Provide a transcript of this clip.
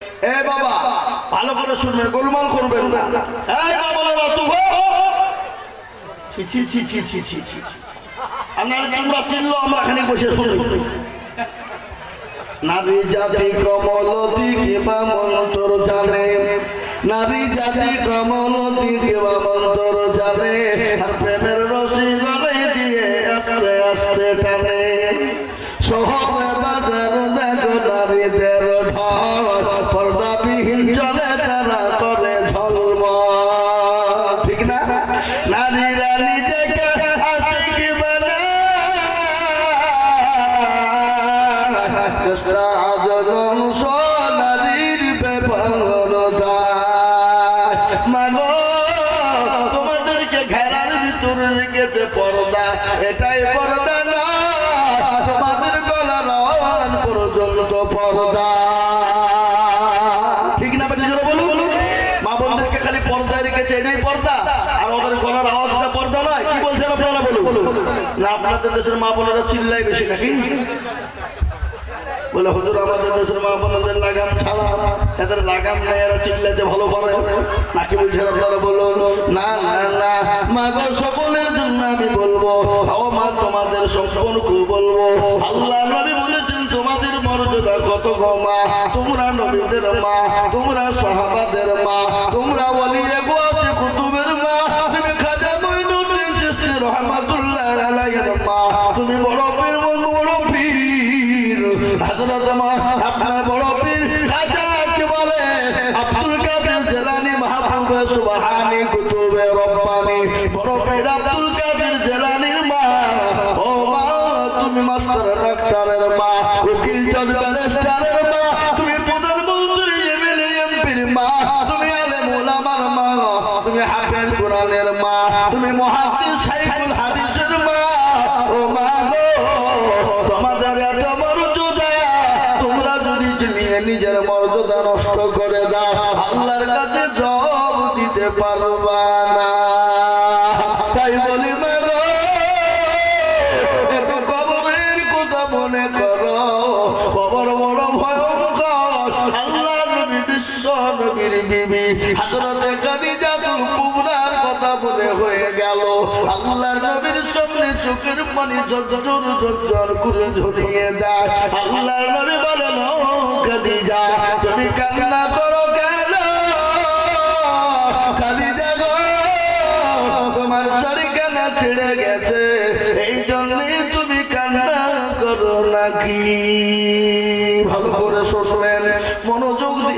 এ বাবা, ভালো করে শুনবেন, গোলমাল করবেন আপনারা কিংবা চিনল, আমরা এখানে বসে শুনি। নারী জাতি কমল দিবা মন্তর জানে। নারী জাতি কমল দিবা মন্তর জানে। আর প্রেমের রসি গলে দিয়ে আস্তে আস্তে টানে। শহর বাজার দেখো নারীদের ঢস রাজন সোনারির বেপরদা মাগো, তোমাদেরকে ঘেরার ভিতর রেখেছে পর্দা। এটাই পর্দা না, তোমাদের গলার আওয়াজ পর্যন্ত পর্দা। ঠিক না বেটি জোরে বলুন। মা বোনদেরকে খালি পর্দায় রেখেছে পর্দা। আর ওদের গলার আওয়াজটা পর্দা নয়। কি বলছেন আপনারা বলুন? না, আপনাদের দেশের মা বোনেরা চিল্লাই বেশি নাকি? বলে, হুজুর, আমাদের দেশের লাগাম ছাড়া এদের লাগাম নেই, এরা চিল্লাতে ভালো নাকি আপনারা না না না, মা গো, সকলের জন্য আমি বলব, ও মা, তোমাদের সকলকে বলব। আল্লাহ নবী বলেছেন, তোমাদের মর্যাদা কত গো মা? তোমরা নবীদের মা, তোমরা হযরত মা আপনার বড় পীর খাজা কি বলে? আব্দুল কাদের জেলানি মাহবুব সুবহানি কুতুবে রব্বানি। বড় পীর আব্দুল কাদের জেলানির মা। ও মা, তুমি মাস্টার ডাক্তারের মা, উকিল জজ ব্যারিস্টারের মা, তুমি প্রধানমন্ত্রী এমএলএ এমপির মা, তুমি আলেম ওলামার মা, তুমি হাফেজ কোরআনের মা, তুমি মুহাদ্দিস শাইখুল হাদিসের নিজের মর্যাদা নষ্ট করে দাও। আল্লাহর কাছে জবাব দিতে পারবা না। তাই বলি কবরের কথা মনে করো। কবর বড় ভয়ঙ্কর। আল্লাহ নবী, বিশ্ব নবীর বিবি। হযরতে খাদিজাতুল কুবরার কথা মনে হয়ে গেল। আল্লাহ নবীর সামনে চোখের পানি ঝরঝর ঝরঝর করে ঝরিয়ে দেয়। আল্লাহ নবী ছেড়ে গেছে। এই জন্যে তুমি কান্না করো নাকি?